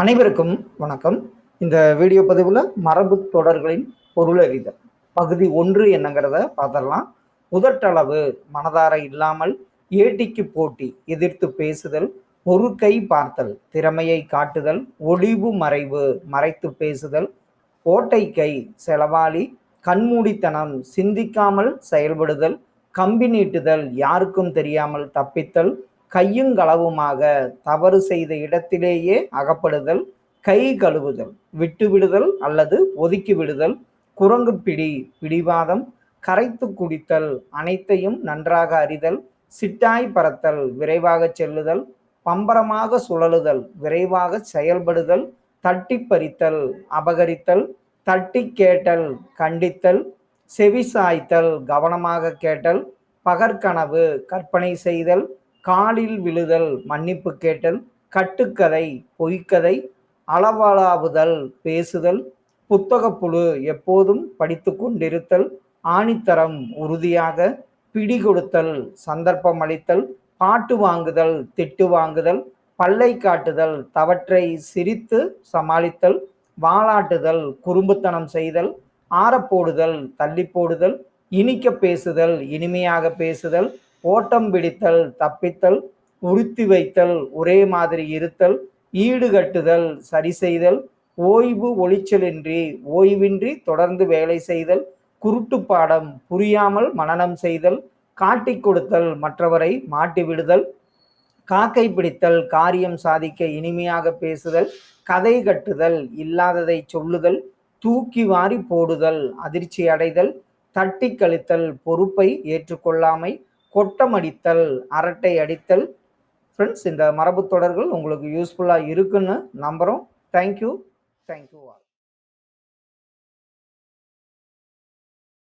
அனைவருக்கும் வணக்கம். இந்த வீடியோ பதிவில் மரபு தொடர்களின் பொருளறிதல் பகுதி ஒன்று என்னங்கிறத பார்த்துடலாம். முதற்றளவு மனதார இல்லாமல் ஏட்டிக்கு போட்டி எதிர்த்து பேசுதல் ஒரு கை பார்த்தல் திறமையை காட்டுதல் ஒளிவு மறைவு மறைத்து பேசுதல் ஓட்டை கை செலவாளி கண்மூடித்தனம் சிந்திக்காமல் செயல்படுதல் கம்பி நீட்டுதல் யாருக்கும் தெரியாமல் தப்பித்தல் கையுங்களவுமாக தவறு செய்த இடத்திலேயே அகப்படுதல் கை கழுவுதல் விட்டுவிடுதல் அல்லது ஒதுக்கி விடுதல் குரங்கு பிடி பிடிவாதம் கரைத்து குடித்தல் அனைத்தையும் நன்றாக அறிதல் சிட்டாய் பறத்தல் விரைவாக செல்லுதல் பம்பரமாக சுழலுதல் விரைவாக செயல்படுதல் தட்டி பறித்தல் அபகரித்தல் தட்டி கேட்டல் கண்டித்தல் செவி சாய்த்தல் கவனமாக கேட்டல் பகற்கனவு கற்பனை செய்தல் காலில் விழுதல் மன்னிப்பு கேட்டல் கட்டுக்கதை பொய்க்கதை அளவலாவுதல் பேசுதல் புத்தகப்புழு எப்போதும் படித்து கொண்டிருத்தல் ஆணித்தரம் உறுதியாக பிடி கொடுத்தல் சந்தர்ப்பம் அளித்தல் பாட்டு வாங்குதல் திட்டு வாங்குதல் பல்லை காட்டுதல் தவற்றை சிரித்து சமாளித்தல் வாலாட்டுதல் குறும்புத்தனம் செய்தல் ஆறப்போடுதல் தள்ளி போடுதல் இனிக்க பேசுதல் இனிமையாக பேசுதல் ஓட்டம் பிடித்தல் தப்பித்தல் உறுத்தி வைத்தல் ஒரே மாதிரி இருத்தல் ஈடுகட்டுதல் சரி செய்தல் ஓய்வு ஒளிச்சலின்றி ஓய்வின்றி தொடர்ந்து வேலை செய்தல் குருட்டு பாடம் புரியாமல் மனநம் செய்தல் காட்டி கொடுத்தல் மற்றவரை மாட்டி விடுதல் காக்கை பிடித்தல் காரியம் சாதிக்க இனிமையாக பேசுதல் கதை கட்டுதல் இல்லாததை சொல்லுதல் தூக்கி வாரி போடுதல் அதிர்ச்சி அடைதல் தட்டி கழித்தல் பொறுப்பை ஏற்றுக்கொள்ளாமை கொட்டம் அடித்தல் அரட்டை அடித்தல். ஃப்ரெண்ட்ஸ் இந்த மரபு தொடர்கள் உங்களுக்கு யூஸ்ஃபுல்லாக இருக்குன்னு நம்புகிறோம் தேங்க்யூ தேங்க்யூ ஆல்